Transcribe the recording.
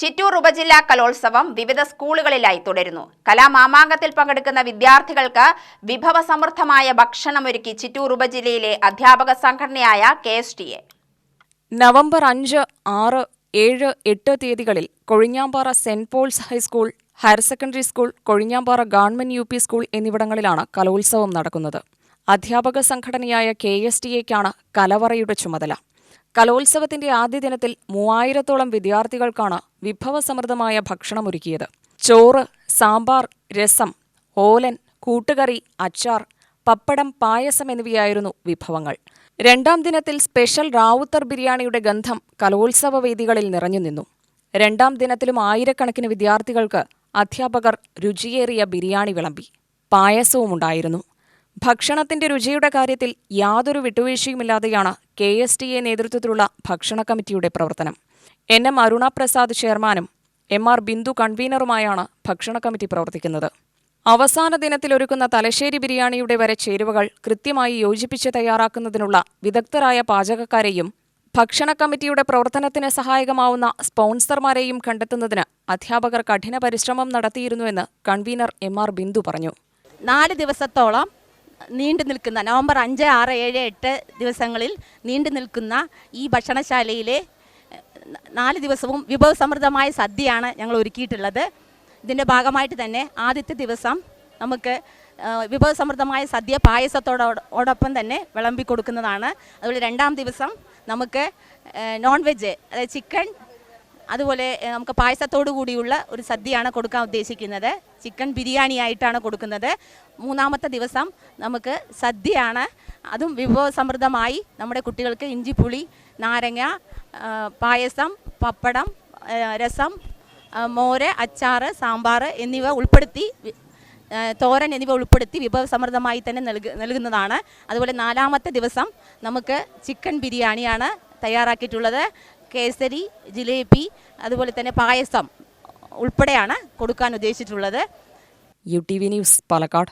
ചിറ്റൂർ ഉപജില്ലാ കലോത്സവം വിവിധ സ്കൂളുകളിലായി തുടരുന്നു. കലാമാമാങ്കത്തിൽ പങ്കെടുക്കുന്ന വിദ്യാർത്ഥികൾക്ക് വിഭവസമൃദ്ധമായ ഭക്ഷണമൊരുക്കി ചിറ്റൂർ ഉപജില്ലയിലെ അധ്യാപക സംഘടനയായ K S T A. November അഞ്ച് ആറ് ഏഴ് എട്ട് തീയതികളിൽ Kozhinjampara saint Paul's high school higher secondary school Kozhinjampara government U school എന്നിവിടങ്ങളിലാണ് കലോത്സവം നടക്കുന്നത്. അധ്യാപക സംഘടനയായ കെ എസ് ടി എക്കാണ് കലവറയുടെ ചുമതല. കലോത്സവത്തിന്റെ ആദ്യ ദിനത്തിൽ മൂവായിരത്തോളം വിദ്യാർത്ഥികൾക്കാണ് വിഭവസമൃദ്ധമായ ഭക്ഷണമൊരുക്കിയത്. ചോറ് സാമ്പാർ രസം ഓലൻ കൂട്ടുകറി അച്ചാർ പപ്പടം പായസം എന്നിവയായിരുന്നു വിഭവങ്ങൾ. രണ്ടാം ദിനത്തിൽ സ്പെഷ്യൽ റാവുത്തർ ബിരിയാണിയുടെ ഗന്ധം കലോത്സവ വേദികളിൽ നിറഞ്ഞു നിന്നു. രണ്ടാം ദിനത്തിലും ആയിരക്കണക്കിന് വിദ്യാർത്ഥികൾക്ക് അധ്യാപകർ രുചിയേറിയ ബിരിയാണി വിളമ്പി. പായസവുമുണ്ടായിരുന്നു. ഭക്ഷണത്തിന്റെ രുചിയുടെ കാര്യത്തിൽ യാതൊരു വിട്ടുവീഴ്ചയുമില്ലാതെയാണ് കെ എസ് ടി എ നേതൃത്വത്തിലുള്ള ഭക്ഷണ കമ്മിറ്റിയുടെ പ്രവർത്തനം. എൻ എം അരുണ പ്രസാദ് ചെയർമാനും എം ആർ ബിന്ദു കൺവീനറുമായാണ് ഭക്ഷണ കമ്മിറ്റി പ്രവർത്തിക്കുന്നത്. അവസാന ദിനത്തിൽ ഒരുക്കുന്ന തലശ്ശേരി ബിരിയാണിയുടെ വരെ ചേരുവകൾ കൃത്യമായി യോജിപ്പിച്ച് തയ്യാറാക്കുന്നതിനുള്ള വിദഗ്ധരായ പാചകക്കാരെയും ഭക്ഷണ കമ്മിറ്റിയുടെ പ്രവർത്തനത്തിന് സഹായകമാവുന്ന സ്പോൺസർമാരെയും കണ്ടെത്തുന്നതിന് അധ്യാപകർ കഠിന പരിശ്രമം നടത്തിയിരുന്നുവെന്ന് കൺവീനർ എം ആർ ബിന്ദു പറഞ്ഞു. നാല് ദിവസത്തോളം നീണ്ടു നിൽക്കുന്ന നവംബർ അഞ്ച് ആറ് ഏഴ് എട്ട് ദിവസങ്ങളിൽ നീണ്ടു നിൽക്കുന്ന ഈ ഭക്ഷണശാലയിലെ നാല് ദിവസവും വിഭവസമൃദ്ധമായ സദ്യയാണ് ഞങ്ങൾ ഒരുക്കിയിട്ടുള്ളത്. ഇതിന്റെ ഭാഗമായിട്ട് തന്നെ ആദ്യത്തെ ദിവസം നമുക്ക് വിഭവസമൃദ്ധമായ സദ്യ പായസത്തോടോടൊപ്പം തന്നെ വിളമ്പി കൊടുക്കുന്നതാണ്. അതുപോലെ രണ്ടാം ദിവസം നമുക്ക് നോൺ വെജ് അതായത് ചിക്കൻ അതുപോലെ നമുക്ക് പായസത്തോടു കൂടിയുള്ള ഒരു സദ്യയാണ് കൊടുക്കാൻ ഉദ്ദേശിക്കുന്നത്. ചിക്കൻ ബിരിയാണി ആയിട്ടാണ് കൊടുക്കുന്നത്. മൂന്നാമത്തെ ദിവസം നമുക്ക് സദ്യയാണ്. അതും വിഭവസമൃദ്ധമായി നമ്മുടെ കുട്ടികൾക്ക് ഇഞ്ചിപ്പുളി നാരങ്ങ പായസം പപ്പടം രസം മോര് അച്ചാറ് സാമ്പാർ എന്നിവ ഉൾപ്പെടുത്തി തോരൻ എന്നിവ ഉൾപ്പെടുത്തി വിഭവസമൃദ്ധമായി തന്നെ നൽകു നൽകുന്നതാണ്. അതുപോലെ നാലാമത്തെ ദിവസം നമുക്ക് ചിക്കൻ ബിരിയാണിയാണ് തയ്യാറാക്കിയിട്ടുള്ളത്. കേസരി ജിലേബി അതുപോലെ തന്നെ പായസം ഉൾപ്പെടെയാണ് കൊടുക്കാൻ ഉദ്ദേശിച്ചിട്ടുള്ളത്. U T V news Palakkad.